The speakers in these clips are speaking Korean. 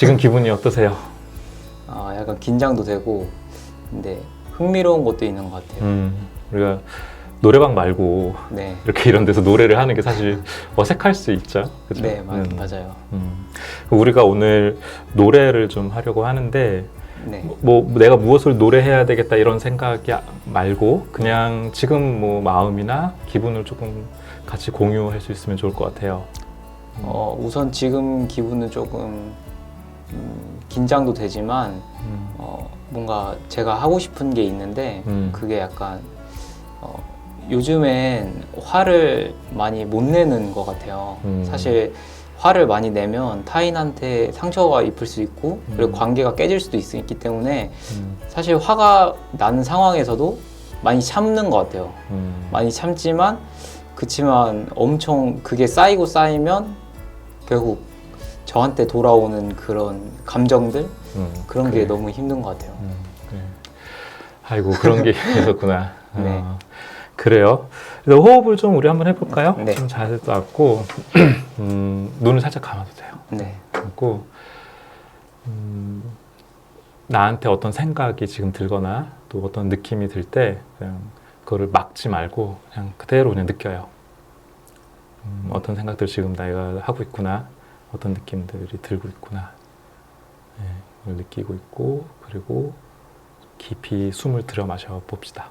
지금 기분이 어떠세요? 아, 약간 긴장도 되고 근데 흥미로운 것도 있는 것 같아요. 음, 우리가 노래방 말고 네, 이렇게 이런 데서 노래를 하는 게 사실 어색할 수 있죠. 그죠? 네 마- 음, 맞아요. 음. 우리가 오늘 노래를 좀 하려고 하는데 네, 뭐 내가 무엇을 노래해야 되겠다 이런 생각이 말고 그냥 지금 뭐 마음이나 기분을 조금 같이 공유할 수 있으면 좋을 것 같아요. 어, 우선 지금 기분은 조금 음, 긴장도 되지만 음, 어, 뭔가 제가 하고 싶은 게 있는데 음. 그게 약간 어, 요즘엔 화를 많이 못 내는 것 같아요. 음. 사실 화를 많이 내면 타인한테 상처가 입을 수 있고 그리고 음. 관계가 깨질 수도 있, 있기 때문에 음, 사실 화가 나는 상황에서도 많이 참는 것 같아요. 음. 많이 참지만 그치만 엄청 그게 쌓이고 쌓이면 결국 저한테 돌아오는 그런 감정들 음, 그런 그래. 게 너무 힘든 것 같아요. 음, 그래. 아이고 그런 게 있었구나. 네. 어, 그래요. 그래서 호흡을 좀 우리 한번 해볼까요? 네. 좀 자세도 잡고 음, 눈을 살짝 감아도 돼요. 네, 감고 음, 나한테 어떤 생각이 지금 들거나 또 어떤 느낌이 들 때 그냥 그거를 막지 말고 그냥 그대로 그냥 느껴요. 음, 어떤 생각들 지금 내가 하고 있구나. 어떤 느낌들이 들고 있구나. 네, 그걸 느끼고 있고 그리고 깊이 숨을 들여 마셔 봅시다.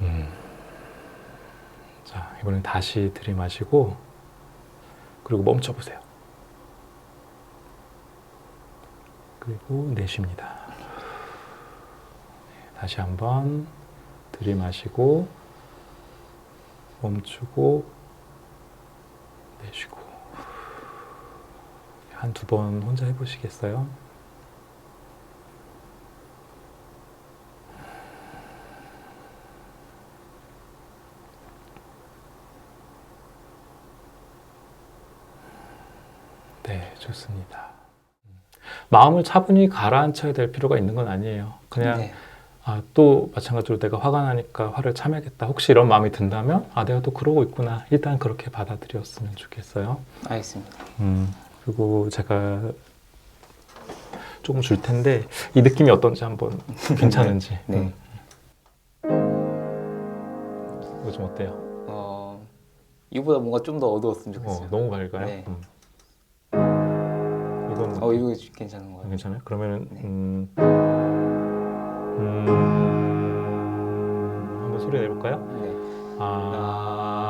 음. 자 이번엔 다시 들이마시고 그리고 멈춰 보세요. 그리고 내쉽니다. 네, 다시 한번 들이마시고 멈추고 한 두 번 혼자 해보시겠어요? 네, 좋습니다. 마음을 차분히 가라앉혀야 될 필요가 있는 건 아니에요. 그냥 네, 아, 또 마찬가지로 내가 화가 나니까 화를 참아야겠다. 혹시 이런 마음이 든다면 아, 내가 또 그러고 있구나. 일단 그렇게 받아들였으면 좋겠어요. 알겠습니다. 음, 그리고 제가 조금 줄 텐데 이 느낌이 어떤지 한번 괜찮은지. 네. 음. 이거 좀 어때요? 어, 이거보다 뭔가 좀 더 어두웠으면 좋겠어요. 어, 너무 밝아요. 네. 음. 이건 어, 이거 괜찮은 거예요. 괜찮아요? 그러면은 네. 음, 음, 한번 소리 내볼까요? 네. 아...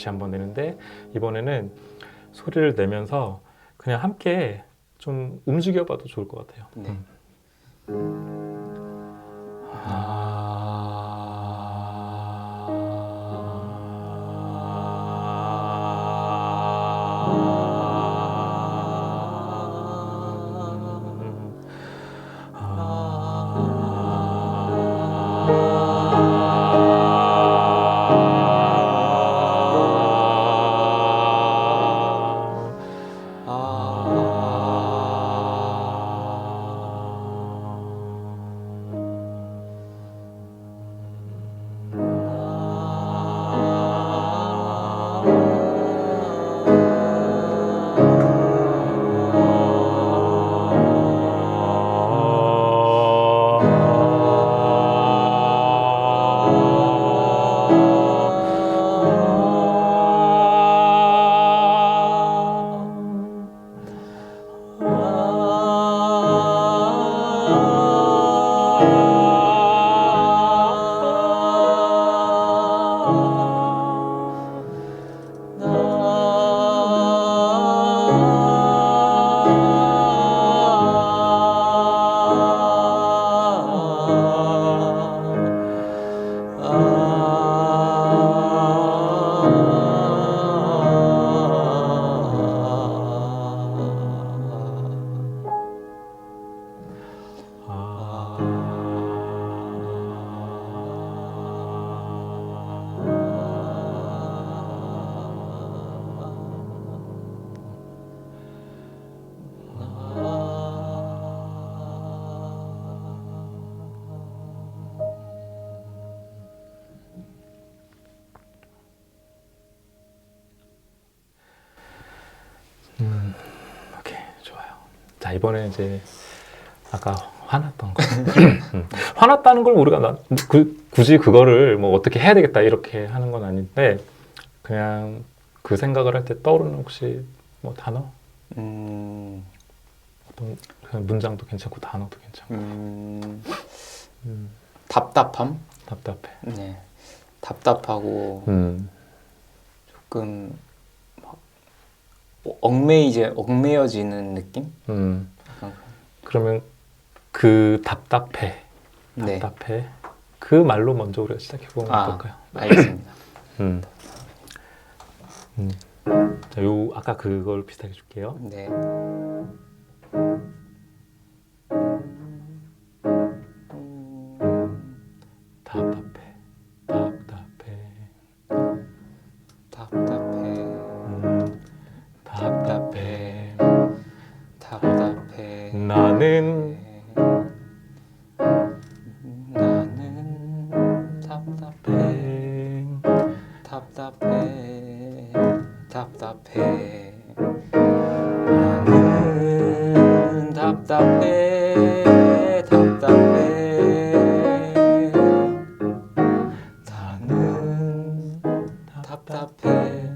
다시 한 번 내는데 이번에는 소리를 내면서 그냥 함께 좀 움직여봐도 좋을 것 같아요. 네. 음. 자 이번에 이제 아까 화났던 거. 음, 화났다는 걸 우리가 나, 그, 굳이 그거를 뭐 어떻게 해야 되겠다 이렇게 하는 건 아닌데 그냥 그 생각을 할 때 떠오르는 혹시 뭐 단어 음, 어떤 그냥 문장도 괜찮고 단어도 괜찮고 음, 음, 답답함? 답답해. 네. 답답하고 음, 조금 막 얽매 이제 얽매여지는 느낌? 음. 약간 그러면 그 답답해, 네. 답답해 그 말로 먼저 우리가 시작해 보면 아. 어떨까요? 알겠습니다. 음. 음. 자, 요 아까 그걸 비슷하게 줄게요. 네. 답답해. 나는 답답해. 답답해. 나는 답답해.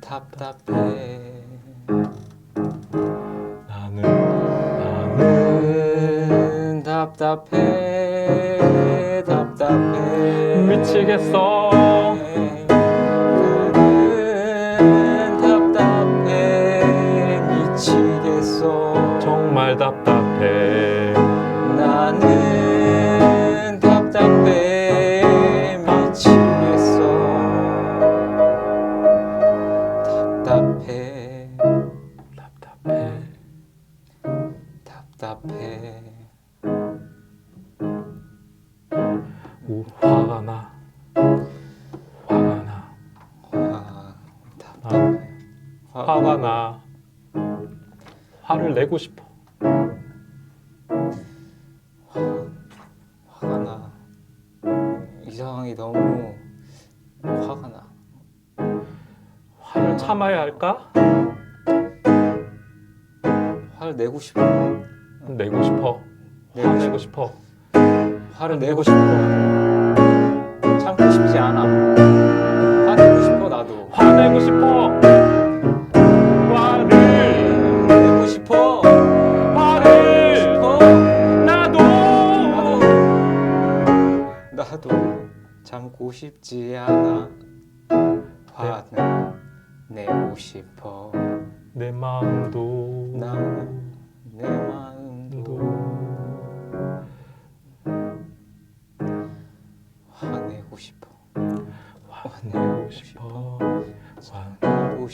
답답해. 나는 나는 답답해. 답답해. 미치겠어. 오, 화가 나. 화가 나. 화 답답해 화가 나. 화를 내고 싶어. 화가 나. 이 상황이 너무 화가 나. 화를 참아야 할까? 화를 내고 싶어. 내고 싶어. 내고 화내고 싶어. 화를 내고 싶어. 참고 싶지 않아. 화내고 싶어 나도. 화내고 싶어. 화를 내고 싶어. 화를 싶어. 나도. 나도. 나도 참고 싶지 않아. 화는 내고 싶어. 내 마음도 나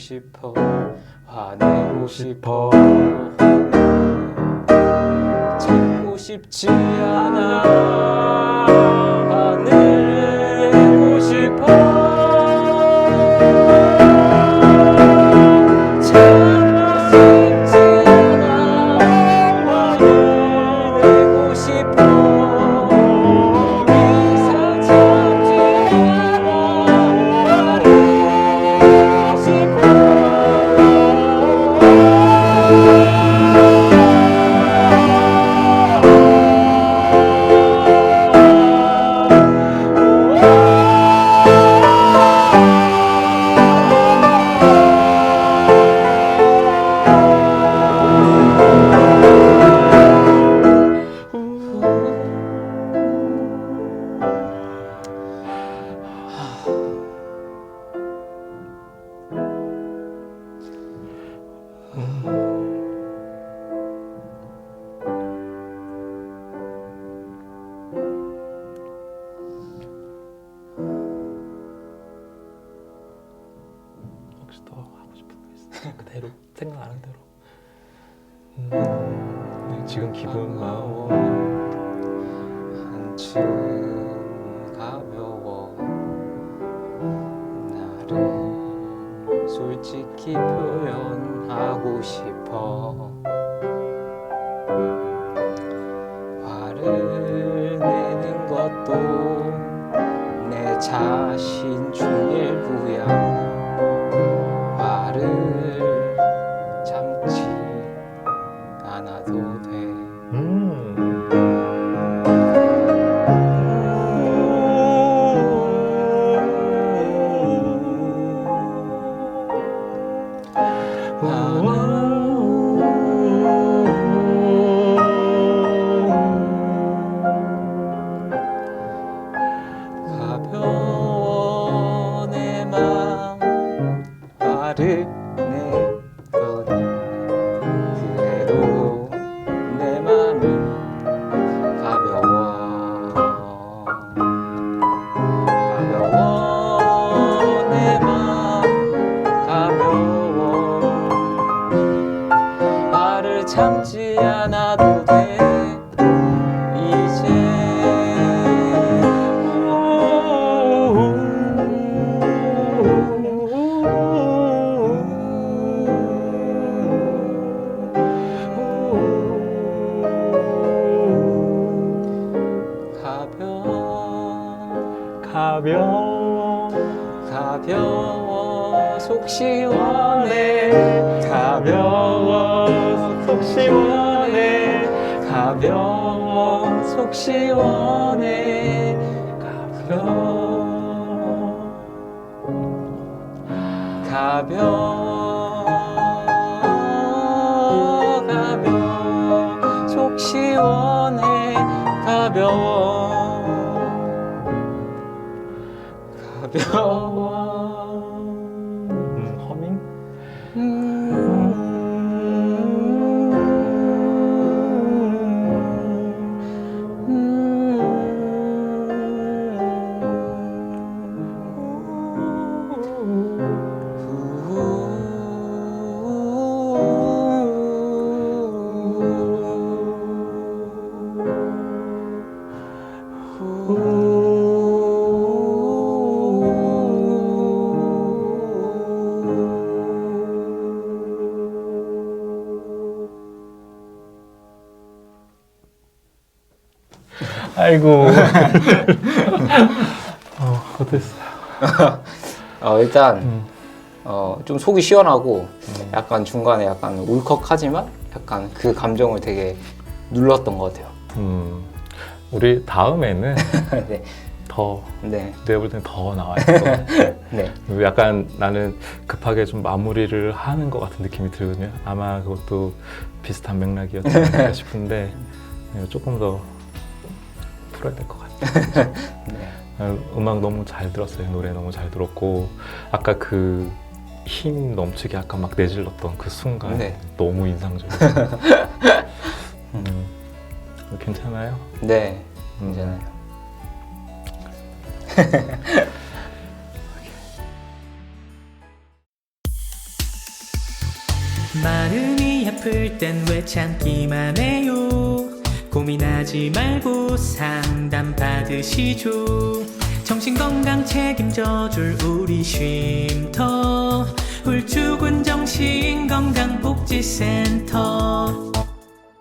싶어. 화내고 싶어. 참고 싶지 않아. 솔직히 표현하고 싶어. 화를 내는 것도 내 자신 중 일부야 속 시원해 가벼워. 가벼워 가벼워. 속 시원해 가벼워 아이고 어, 어땠어요? 어, 일단 음. 어, 좀 속이 시원하고 약간 중간에 약간 울컥하지만 약간 그 감정을 되게 눌렀던 것 같아요. 음, 우리 다음에는 네, 더 네, 내가 볼 때는 더 나와야 될것 같아. 네. 약간 나는 급하게 좀 마무리를 하는 것 같은 느낌이 들거든요. 아마 그것도 비슷한 맥락이었지 않을까 싶은데 네, 조금 더 풀어야 될 것 같아요. 네. 아, 음악 너무 잘 들었어요. 노래 너무 잘 들었고 아까 그 힘 넘치게 아까 막 내질렀던 그 순간 네. 너무 인상적이었어요. 음, 괜찮아요? 네, 음. 괜찮아요. 마음이 아플 땐 왜 참기만 해요 고민하지 말고 상담 받으시죠. 정신건강 책임져줄 우리 쉼터. 울주군 정신건강복지센터